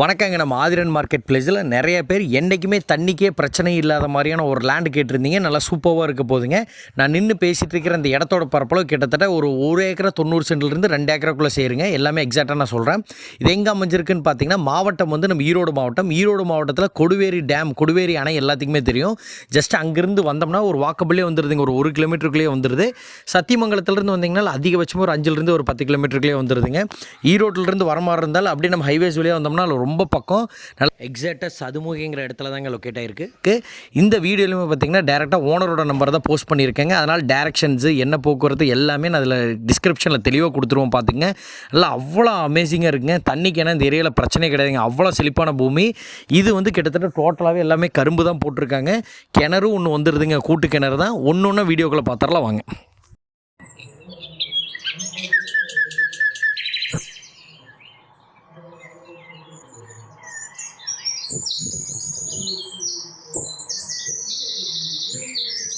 வணக்கங்க. நம்ம ஆதிரன் மார்க்கெட் பிளேஸில் நிறைய பேர் என்றைக்குமே தண்ணிக்கே பிரச்சனை இல்லாத மாதிரியான ஒரு லேண்டு கேட்டிருந்தீங்க. நல்லா சூப்பராக இருக்க போதுங்க. நான் நின்று பேசிகிட்டு இருக்கிற அந்த இடத்தோட பரப்பளவு கிட்டத்தட்ட ஒரு ஒரு ஏக்கரை தொண்ணூறு சென்ட்லேருந்து ரெண்டு ஏக்கராக்குள்ளே செய்யுங்க எல்லாமே எக்ஸாக்டாக நான் சொல்கிறேன் இது எங்கே அமைஞ்சிருக்குன்னு பார்த்தீங்கன்னா மாவட்டம் வந்து நம்ம ஈரோடு மாவட்டம். ஈரோடு மாவட்டத்தில் கொடுவேரி டேம் கொடுவேரி அணை எல்லாத்துக்குமே தெரியும். ஜஸ்ட் அங்கேருந்து வந்தோம்னா ஒரு வாக்கபிளே வந்துடுதுங்க ஒரு ஒரு கிலோமீட்டருக்குள்ளேயே வந்துடுது சத்தியமங்கலத்துலேருந்து வந்தீங்கன்னா அதிகபட்சமாக ஒரு அஞ்சுலேருந்து ஒரு பத்து கிலோமீட்டருக்குள்ளேயே வந்துடுதுங்க ஈரோட்டிலேருந்து வர மாதிரி இருந்தாலும் அப்படியே நம்ம ஹைவேஸ் வழியாக வந்தோம்னா ரொம்ப பக்கம் நல்லா எக்ஸாக்டாக சதுமுகிங்கிற இடத்துல தாங்க லொக்கேட் ஆகிருக்கு இந்த வீடியோலையுமே பார்த்தீங்கன்னா டேரெக்டாக ஓனரோட நம்பர் தான் போஸ்ட் பண்ணியிருக்கேங்க. அதனால் டேரக்ஷன்ஸு என்ன போக்குவரத்து எல்லாமே நான் அதில் டிஸ்கிரிப்ஷனில் தெளிவாக கொடுத்துருவோம் பார்த்துங்க நல்லா அவ்வளோ அமேசிங்காக இருக்குங்க. தண்ணிக்கு ஏன்னா இந்த ஏரியாவில் பிரச்சனை கிடையாதுங்க. அவ்வளோ செழிப்பான பூமி. இது வந்து கிட்டத்தட்ட டோட்டலாகவே எல்லாமே கரும்பு தான் போட்டிருக்காங்க. கிணறு ஒன்று வந்துடுதுங்க கூட்டு கிணறு தான். ஒன்று ஒன்று வீடியோக்களை பார்த்துடலாம் வாங்க. Thank you.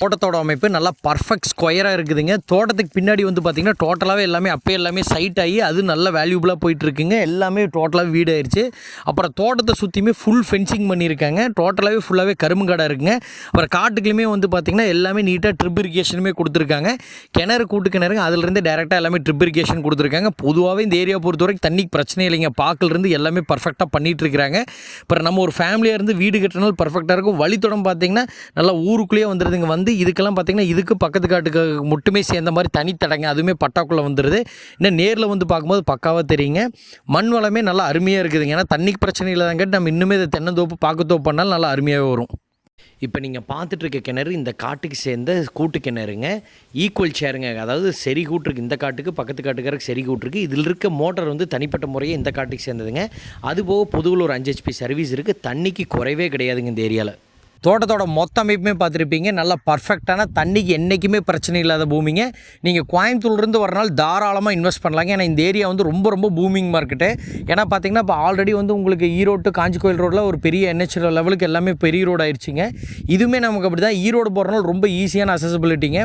தோட்டத்தோட அமைப்பு நல்லா பர்ஃபெக்ட் ஸ்கொயராக இருக்குதுங்க. தோட்டத்துக்கு பின்னாடி வந்து பார்த்திங்கன்னா டோட்டலாகவே எல்லாமே அப்போ எல்லாமே சைட் ஆகி அது நல்ல வேல்யூபுளாக போயிட்டுருக்குங்க. எல்லாமே டோட்டலாக வீடு ஆயிடுச்சு அப்புறம் தோட்டத்தை சுற்றியுமே ஃபுல் ஃபென்சிங் பண்ணியிருக்காங்க. டோட்டலாகவே ஃபுல்லாகவே கரும்புங்காடாக இருக்குங்க. அப்புறம் காட்டுக்குலையுமே வந்து பார்த்திங்கன்னா எல்லாமே நீட்டாக ட்ரிப் இரிகேஷனுமே கொடுத்துருக்காங்க. கிணறு கூட்டு கிணறுங்க. அதுலேருந்து டேரெக்டாக எல்லாமே ட்ரிப் இரிகேஷன் கொடுத்துருக்காங்க. பொதுவாகவே இந்த ஏரியா பொறுத்த வரைக்கும் தண்ணிக்கு பிரச்சனை இல்லைங்க. பாக்கிலிருந்து எல்லாமே பர்ஃபெக்டாக பண்ணிகிட்ருக்குறாங்க இருக்கிறாங்க அப்புறம் நம்ம ஒரு ஃபேமிலியாக இருந்து வீடு கட்டினாலும் பர்ஃபெக்டாக இருக்கும். வழித்தடம் பார்த்திங்கன்னா நல்லா ஊருக்குள்ளேயே வந்துடுதுங்க வந்து இதுக்கெல்லாம் பார்த்திங்கன்னா இதுக்கு பக்கத்து காட்டுக்கு மட்டுமே சேர்ந்த மாதிரி தனித்தடங்க அதுவுமே பட்டாக்குள்ளே வந்துடுது இன்னும் நேரில் வந்து பார்க்கும்போது பக்காவாக தெரியுங்க. மண் வளமே நல்லா அருமையாக இருக்குதுங்க. ஏன்னா தண்ணிக்கு பிரச்சனை இல்லாதங்காட்டி நம்ம இன்னுமே இதை தென்னந்தோப்பு பாக்குத்தோப்பு பண்ணாலும் நல்லா அருமையாகவே வரும். இப்போ நீங்கள் பார்த்துட்டு இருக்க கிணறு இந்த காட்டுக்கு சேர்ந்த கூட்டு கிணறுங்க. ஈக்குவல் ஷேருங்க அதாவது செரி கூட்டுருக்கு. இந்த காட்டுக்கு பக்கத்து காட்டுக்காரருக்கு செரி கூட்டுருக்கு. இதில் இருக்க மோட்டர் வந்து தனிப்பட்ட முறையே இந்த காட்டுக்கு சேர்ந்ததுங்க. அதுபோக பொதுவில் ஒரு அஞ்சு ஹெச்பி சர்வீஸ் இருக்குது தண்ணிக்கு குறைவே கிடையாதுங்க இந்த ஏரியாவில் தோட்டத்தோட மொத்த அமைப்புமே பார்த்துருப்பீங்க. நல்லா பர்ஃபெக்டான தண்ணிக்கு என்றைக்குமே பிரச்சனை இல்லாத பூமிங்க. நீங்கள் கோயம்புத்தூர்லேருந்து வரனால் தாராளமாக இன்வெஸ்ட் பண்ணலாங்க. ஏன்னா இந்த ஏரியா வந்து ரொம்ப ரொம்ப பூமிங் மார்க்கெட்டு ஏன்னா பார்த்தீங்கன்னா இப்போ ஆல்ரெடி வந்து உங்களுக்கு ஈரோடு காஞ்சி கோயில் ரோடில் ஒரு பெரிய என்ஹெச் லெவலுக்கு எல்லாமே பெரிய ரோடு ஆயிடுச்சுங்க இதுவுமே நமக்கு அப்படி தான் ஈரோடு போகிறனால ரொம்ப ஈஸியான அசசபிலிட்டிங்க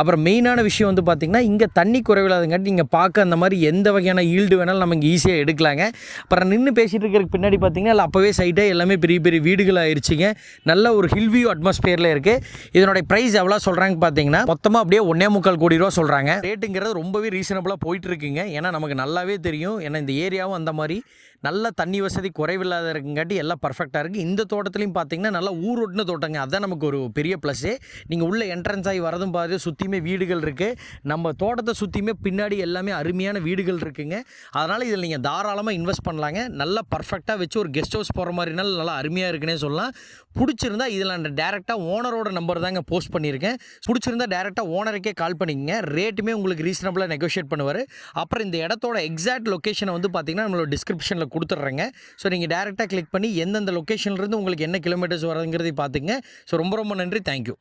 அப்புறம் மெயினான விஷயம் வந்து பார்த்திங்கன்னா இங்கே தண்ணி குறைவில்லாதங்காட்டி நீங்கள் பார்க்க அந்த மாதிரி எந்த வகையான ஈல்டு வேணாலும் நம்ம இங்கே ஈஸியாக எடுக்கலாங்க. அப்புறம் நின்று பேசிகிட்டு இருக்கிறதுக்கு பின்னாடி பார்த்திங்கன்னா இல்லை அப்போவே சைட்டே எல்லாமே பெரிய பெரிய வீடுகள் ஆயிடுச்சுங்க நல்ல ஒரு ஹில் வியூ அட்மாஸ்பியரில் இருக்குது இதனுடைய ப்ரைஸ் எவ்வளோ சொல்கிறாங்க பார்த்தீங்கன்னா மொத்தமாக அப்படியே ஒன்றே முக்கால் கோடி ரூபா சொல்கிறாங்க ரேட்டுங்கிறது ரொம்பவே ரீசனபிளாக போயிட்டு இருக்குங்க. ஏன்னா நமக்கு நல்லாவே தெரியும். ஏன்னா இந்த ஏரியாவும் அந்த மாதிரி. நல்ல தண்ணி வசதி குறைவில்லாத இருக்குங்காட்டி எல்லாம் பர்ஃபெக்டாக இருக்குது இந்த தோட்டத்துலையும் பார்த்தீங்கன்னா நல்லா ஊரொட்டின தோட்டங்க. அதுதான் நமக்கு ஒரு பெரிய ப்ளஸ்ஸு நீங்கள் உள்ளே என்ட்ரன்ஸ் ஆகி வரதும் பாரு சுற்றியுமே வீடுகள் இருக்குது நம்ம தோட்டத்தை சுற்றியுமே பின்னாடி எல்லாமே அருமையான வீடுகள் இருக்குங்க. அதனால் இதில் நீங்கள் தாராளமாக இன்வெஸ்ட் பண்ணலாங்க. நல்லா பர்ஃபெக்டாக வச்சு ஒரு கெஸ்ட் ஹவுஸ் போகிற மாதிரினால நல்லா அருமையாக இருக்குன்னே சொல்லலாம். பிடிச்சிருந்தா இதில் நான் டேரெக்டாக ஓனரோட நம்பர் தாங்க போஸ்ட் பண்ணியிருக்கேன். பிடிச்சிருந்தா டேரெக்டாக ஓனருக்கே கால் பண்ணிக்கங்க. ரேட்டுமே உங்களுக்கு ரீசனபிளாக நெகோஷியேட் பண்ணுவார். அப்புறம் இந்த இடத்தோட எக்ஸாக்ட் லொக்கேஷனை வந்து பார்த்தீங்கன்னா நம்மளோட டிஸ்கிரிப்ஷனில் கொடுத்துட்றேங்க. ஸோ நீங்கள் டேரெக்டாக கிளிக் பண்ணி எந்தெந்த லொக்கேஷன்லேருந்து உங்களுக்கு என்ன கிலோமீட்டர்ஸ் வருதுங்கிறதை பார்த்துங்க ஸோ ரொம்ப ரொம்ப நன்றி. தேங்க்யூ